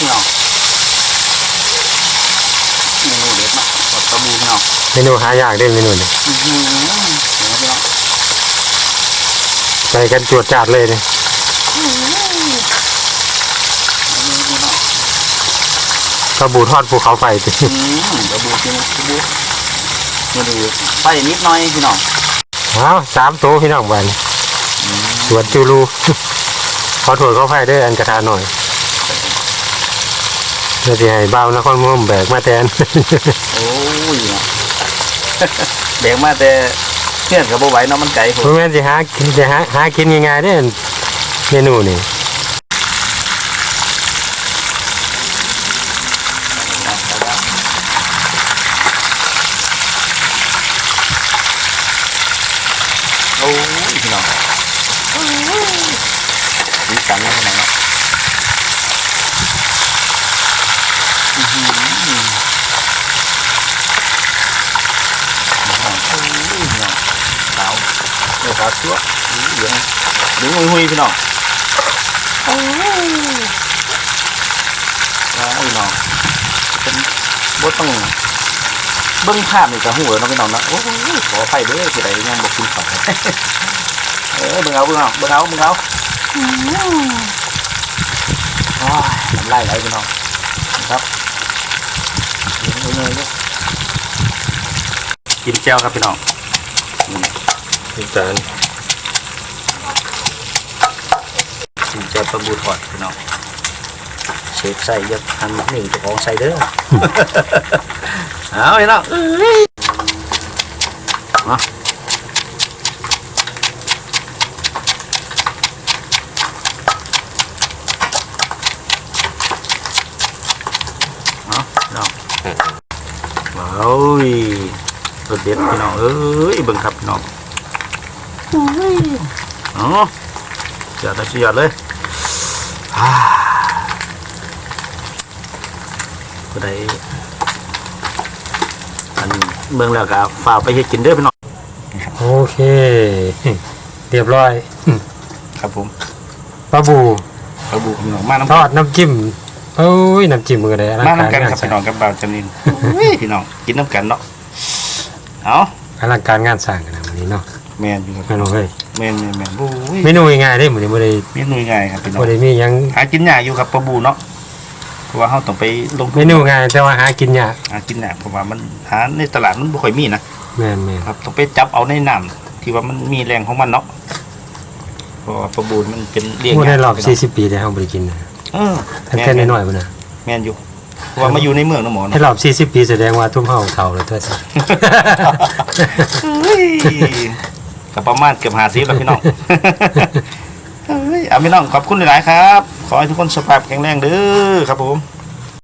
พี่น้องเมนูเด็ดเนาะปลาบูพี่น้องเมนูหายากเด้อเมนูนี่อื้อหือเดี๋ยวพี่น้องใส่กันจวดจาดเลยเนี่ยปลาบูทอดภูเขาไฟติอืมปลาบูพี่น้องปลาบูมาดูไฟนิดหน่อยพี่น้องอ้าวสามตัวพี่น้องบ้านจวดจูรูขอโทษเขาไฟเด้วยอันกระทาหน่อย เดี๋ยวจะให้เบานครมุ่มแบกมาแทน โอ้ยเนาะ แบกมาแต่เพื่อนกับโบไหวเนาะมันไกลผมเพราะแม่นจะหากินจะหาหากินง่ายๆเด้อเมนูนี่โอ้ยพี่น้องสีสันนะพี่น้องเนาะอื้อหือโอ้ยพี่น้องขาวเนื้อ ขาวชั่วเหลืองเหลืองหุยๆพี่น้องโอ้ยว้าวพี่น้องเป็นบดต้องเบิ้งภาพนี่กับหัวเนาะพี่น้องเนาะโอ้ยขออภัยเด้อสิได้ยังบอกคุณเขาเออเบิ่งเอาเบิ่งเอาเบิ่งเอาเบิ่งเอาโอ้ยน้ำลายไหลพี่น้องนะครับเลี้ยงเงยๆด้วยกินแจ่วครับพี่น้องนี่ จานกินแจ่วปลาบูทอดพี่น้องเชฟใส่เยอะทันหนึ่งเจ้าของใส่เด้อ เอาพี่น้องมาเอาพี่น้องว้าวรสเด็ดพี่น้องเอ้ยเบิ่งครับพี่น้อง อ๋อเสียดเลยเสียดเลยอ่าก็ได้อันเบิ่งแล้วก็ฝากไปเฮ็ดกินเด้อพี่น้องโอเค เรียบร้อย ครับผมปลาบูปลาบูพี่น้องมาน้ำทอดน้ำจิ้มโอ้ยน้ำจิ้มมือเลยอลังมาการน้ำกันงานครับสร้าพี่งน้องกับบ่าวจำนินพี่น้องกินน้ำกันเนาะเอาอลังการงานสร้างกันนะวันนี้เนาะ แมนอยู่ครับแม่นบ่เฮ้ยแมนแมนแมนโอ้ยเมนูง่ายๆเด้มื้อนี้บ่ได้เมนูง่ายครับพี่น้องบ่ได้มีหยังหากินยากอยู่ครับปลาบูเนาะเพราะว่าเฮาต้องไปลงทุเมนูง่ายแต่ว่าหากินยากหากินยากเพราะว่ามันหาในตลาดมันบ่ค่อยมีนะแม่นครับต้องไปจับเอาในน้ำที่ว่ามันมีแรงของมันเนาะเพราะว่าปลาบูมันเป็นเลี้ยๆงบ่ได้ยากรอบพี่น้อง40 ปีแล้วเฮาบ่ได้กินนะเออตั้งแต่น้อยๆพุ่นน่ะแม่นอยู่เพราะว่ามาอยู่ในเมืองเนาะหมอให้เนาะรอบ 40 ปีแสดงว่าทุ่มเฮาเฒ่าแล้วตัวซะ เฮ้ย กับประมาณเกือบหาซีแล้วพี่น้องเฮ้ยเอาพี่น้องขอบคุณหลายๆครับ ขอให้ทุกคนสุขภาพแข็งแรงเด้อครับผม